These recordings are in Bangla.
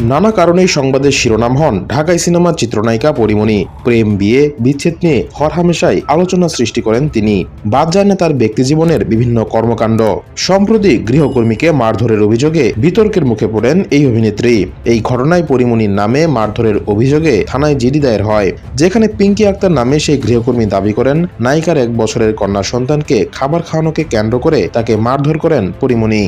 নানা কারণেই সংবাদের শিরোনাম হন ঢাকাই সিনেমার চিত্রনায়িকা পরিমণি। প্রেম, বিয়ে, বিচ্ছেদ নিয়ে হরহামেশাই আলোচনা সৃষ্টি করেন তিনি। বাদ যায় না তার ব্যক্তিজীবনের বিভিন্ন কর্মকাণ্ড। সম্প্রতি গৃহকর্মীকে মারধরের অভিযোগে বিতর্কের মুখে পড়েন এই অভিনেত্রী। এই ঘটনায় পরিমণির নামে মারধরের অভিযোগে থানায় জিডি দায়ের হয়, যেখানে পিঙ্কি আক্তার নামে সেই গৃহকর্মী দাবি করেন, নায়িকার এক বছরের কন্যা সন্তানকে খাবার খাওয়ানোকে কেন্দ্র করে তাকে মারধর করেন পরিমণি।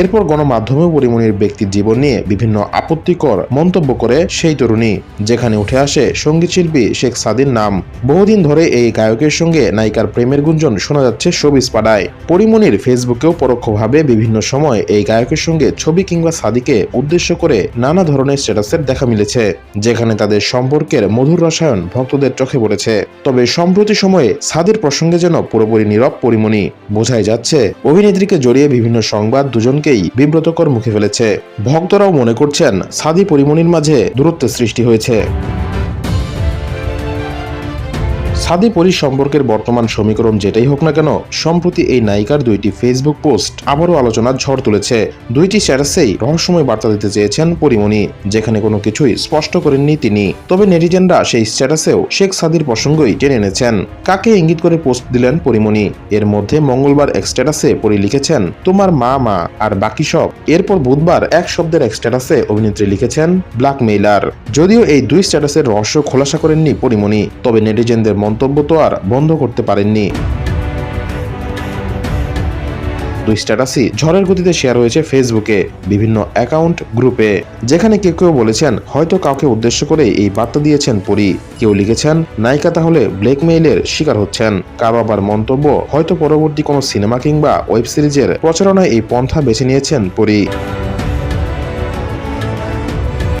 এরপর গণমাধ্যমেও পরিমণির ব্যক্তির জীবন নিয়ে বিভিন্ন আপত্তিকর মন্তব্য করে সেই তরুণী, যেখানে উঠে আসে সঙ্গীতশিল্পী শেখ সাদির নাম। বহুদিন ধরে এই গায়কের সঙ্গে নায়িকার প্রেমের গুঞ্জন শোনা যাচ্ছে শোবিজ পাড়ায়। পরিমণির ফেসবুকেও পরোক্ষভাবে বিভিন্ন সময় এই গায়কের সঙ্গে ছবি কিংবা সাদিকে উদ্দেশ্য করে নানা ধরনের স্ট্যাটাসের দেখা মিলেছে, যেখানে তাদের সম্পর্কের মধুর রসায়ন ভক্তদের চোখে পড়েছে। তবে সম্প্রতি সময়ে সাদের প্রসঙ্গে যেন পুরোপুরি নীরব পরিমণি বোঝাই যাচ্ছে অভিনেত্রীকে জড়িয়ে বিভিন্ন সংবাদ দুজনকেই বিব্রতকর মুখে ফেলেছে। ভক্তরাও মনে করছেন সাদি পরিমণির মাঝে দূরত্বের সৃষ্টি হয়েছে। সাদি পরি সম্পর্কের বর্তমান সমীকরণ যেটাই হোক না কেন, সম্প্রতি এই নায়িকার দুইটি ফেসবুক পোস্ট আবারও আলোচনার ঝড় তুলেছে। দুইটি স্ট্যাটাসেই রহস্যময় বার্তা দিতে চেয়েছেন পরিমণি, যেখানে কোনো কিছুই স্পষ্ট করেননি তিনি। তবে নেটিজেনরা সেই স্ট্যাটাসেও শেখ সাদির প্রসঙ্গই টেনে এনেছেন। কাকে ইঙ্গিত করে পোস্ট দিলেন পরিমণি? এর মধ্যে মঙ্গলবার এক স্ট্যাটাসে পরি লিখেছেন, তোমার মা মা, আর বাকি সব। এরপর বুধবার এক শব্দের এক স্ট্যাটাসে অভিনেত্রী লিখেছেন, ব্ল্যাকমেইলার। যদিও এই দুই স্ট্যাটাসের রহস্য খোলাসা করেননি পরিমণি, তবে নেটিজেনদের মন্তব্য তো আর বন্ধ করতে পারেননি। দুই স্ট্যাটাসই ঝড়ের গতিতে শেয়ার হয়েছে ফেসবুকে বিভিন্ন অ্যাকাউন্ট গ্রুপে যেখানে কেউ কেউ বলেছেন, হয়তো কাউকে উদ্দেশ্য করে এই বার্তা দিয়েছেন পরি। কেউ লিখেছেন, নায়িকা তাহলে ব্ল্যাকমেইলের শিকার হচ্ছেন। কারও আবার মন্তব্য হয়তো পরবর্তী কোনো সিনেমা কিংবা ওয়েব সিরিজের প্রচারণায় এই পন্থা বেছে নিয়েছেন পরি।